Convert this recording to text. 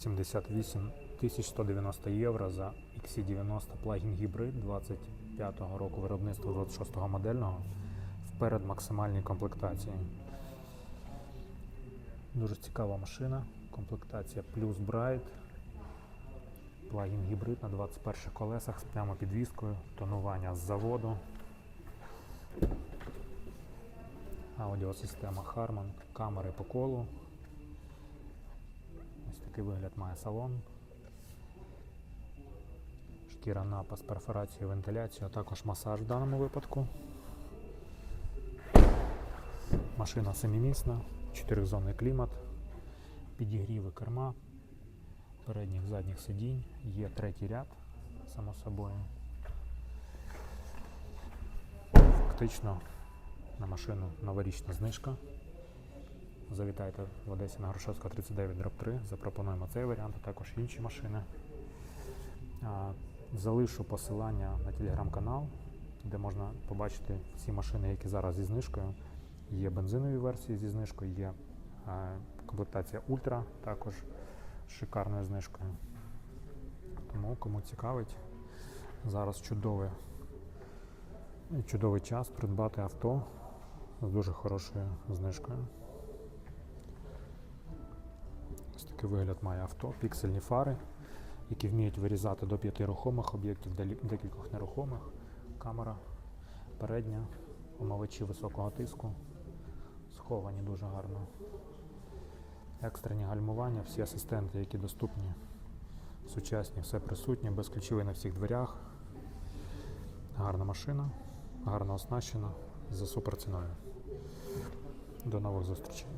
78 190 євро за XC90 плагін гібрид 25-го року виробництва 26-го модельного вперед максимальній комплектації. Дуже цікава машина. Комплектація плюс Bright. Плагін гібрид на 21 колесах з прямопідвіскою, тонування з заводу. Аудіосистема Harman, камери по колу. Такий вигляд має салон. Шкіра напас, перфорацію, вентиляцію, а також масаж в даному випадку. Машина семимісна, чотиризонний клімат, підігріви керма, передніх задніх сидінь, є третій ряд, само собою. Фактично на машину новорічна знижка. Завітайте в Одесі на Грушевського 39 дроб 3. Запропонуємо цей варіант, а також інші машини. Залишу посилання на телеграм-канал, де можна побачити всі машини, які зараз зі знижкою. Є бензинові версії зі знижкою, є комплектація Ультра також шикарною знижкою. Тому кому цікавить, зараз чудовий, чудовий час придбати авто з дуже хорошою знижкою. Ось такий вигляд має авто, піксельні фари, які вміють вирізати до п'яти рухомих об'єктів, декількох нерухомих, камера передня, омивачі високого тиску, сховані дуже гарно. Екстрені гальмування, всі асистенти, які доступні, сучасні, все присутнє, безключовий на всіх дверях. Гарна машина, гарно оснащена за супер ціною. До нових зустрічей.